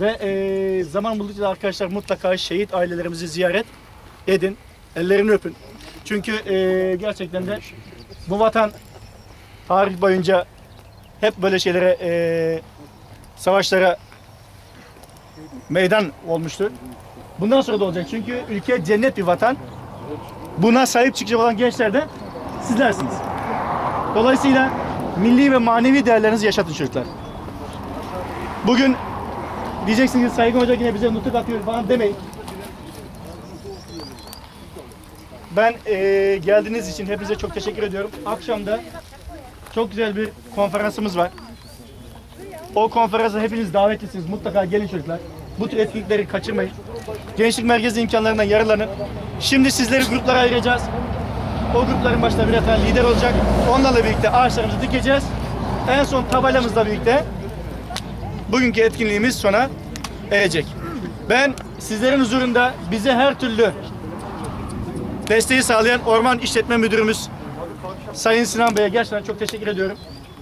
Ve e, zaman buldukça da arkadaşlar mutlaka şehit ailelerimizi ziyaret edin. Ellerini öpün. Çünkü e, gerçekten de bu vatan tarih boyunca hep böyle şeylere e, savaşlara meydan olmuştu. Bundan sonra da olacak. Çünkü ülke cennet bir vatan. Buna sahip çıkacak olan gençler de sizlersiniz. Dolayısıyla milli ve manevi değerlerinizi yaşatın çocuklar. Bugün diyeceksiniz Saygın Hoca yine bize nutuk atıyor falan demeyin. Ben eee, geldiğiniz için hepinize çok teşekkür ediyorum. Akşamda çok güzel bir konferansımız var. O konferansa hepiniz davetlisiniz. Mutlaka gelin çocuklar. Bu tür etkinlikleri kaçırmayın. Gençlik merkezi imkanlarından yararlanın. Şimdi sizleri gruplara ayıracağız. O grupların başında birer tane lider olacak. Onlarla birlikte ağaçlarımızı dikeceğiz. En son tabelamızla birlikte bugünkü etkinliğimiz sona erecek. Ben sizlerin huzurunda bize her türlü desteği sağlayan Orman İşletme Müdürümüz Sayın Sinan Bey'e gerçekten çok teşekkür ediyorum.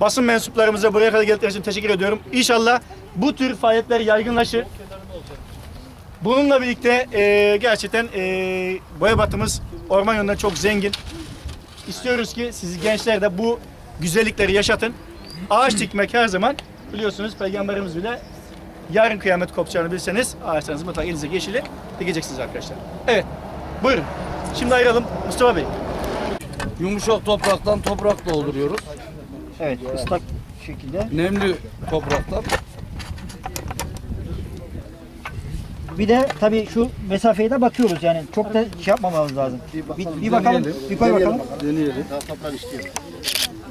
Basın mensuplarımıza buraya kadar geldikleri için teşekkür ediyorum. İnşallah bu tür faaliyetler yaygınlaşır. Bununla birlikte e, gerçekten e, Boyabat'ımız orman yönünden çok zengin. İstiyoruz ki siz gençler de bu güzellikleri yaşatın. Ağaç dikmek her zaman biliyorsunuz peygamberimiz bile yarın kıyamet kopacağını bilseniz ağaçlarınızı mutlaka elinize yeşili dikeceksiniz arkadaşlar. Evet buyurun. Şimdi ayıralım Mustafa Bey. Yumuşak topraktan toprak dolduruyoruz. Evet, ıslak şekilde. Nemli topraktan. Bir de tabii şu mesafeye de bakıyoruz yani çok da şey yapmamamız lazım. Bir, bir bakalım, bir koy bakalım. Deneyelim.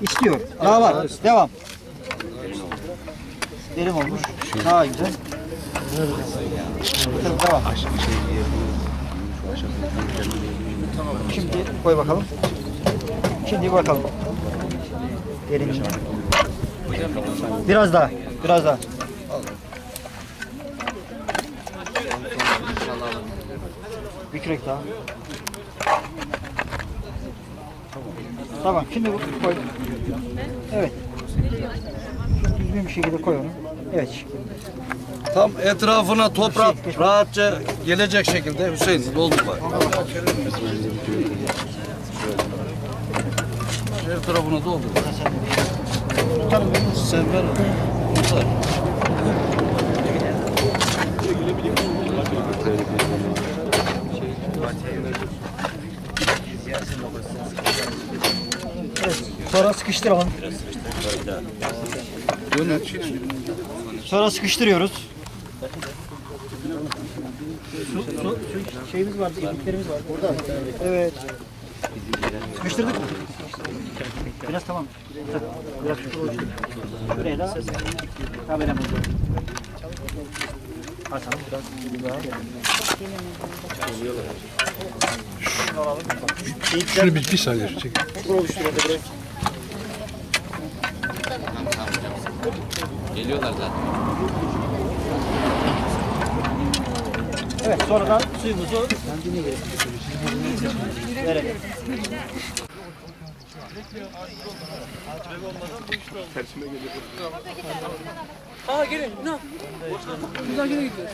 İstiyor. Daha var. Devam. Derin olmuş. Daha güzel. Devam. Şimdi koy bakalım. Şimdi bakalım. Derin. Biraz daha. Biraz daha. Bir kürek daha. Tamam. Şimdi koy. Evet. Düzgün bir şekilde koy onu. Evet. Tam etrafına toprak rahatça gelecek şekilde Hüseyin doldur bak. Her tarafına doldur. Sen ver. Tutar. Evet. Sonra sıkıştıralım. Dönün. Sonra sıkıştırıyoruz. Su, su, su şeyimiz vardı, ipliklerimiz vardı. Orada. Evet. Sıkıştırdık mı? Biraz tamam. Biraz. Şuraya da kameramız var. Açalım biraz. Şunu bir iki saniye şu çek. Evet, sonra da suyumuzu verelim. Aa gelin. Ne? Buradan geri gidiyoruz.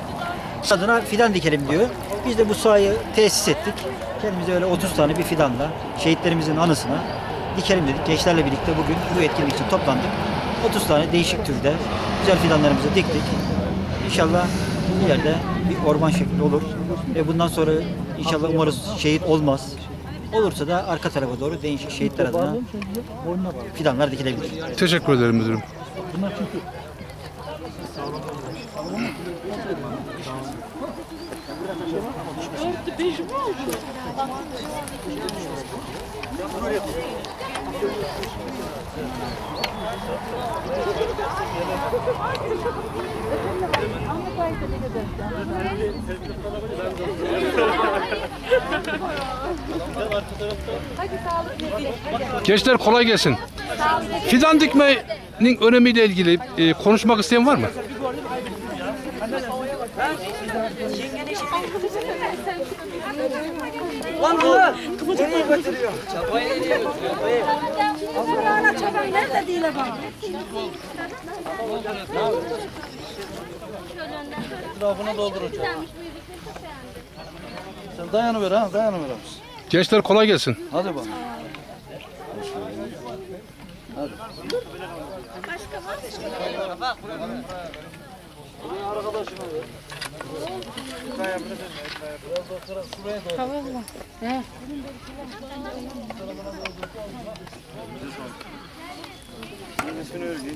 adına fidan dikelim diyor. Biz de bu sahayı tesis ettik. Kendimize öyle 30 tane bir fidanla şehitlerimizin anısına dikelim dedik. Gençlerle birlikte bugün bu etkinlik için toplandık. 30 tane değişik türde güzel fidanlarımızı diktik. İnşallah ileride bir orman şekli olur. Ve bundan sonra inşallah umarız şehit olmaz. Olursa da arka tarafa doğru değişik şehitler adına fidanlar dikilebilir. Teşekkür ederim müdürüm. Gençler kolay gelsin. Fidan dikmenin önemiyle ilgili e, konuşmak isteyen var mı? Nerede değil bak. Etrafına dolduracak. Sen dayanıver ha, dayanıver abi. Gençler kolay gelsin. Hadi bakalım. Kavala. He. Bizi sor. Annesini öldü.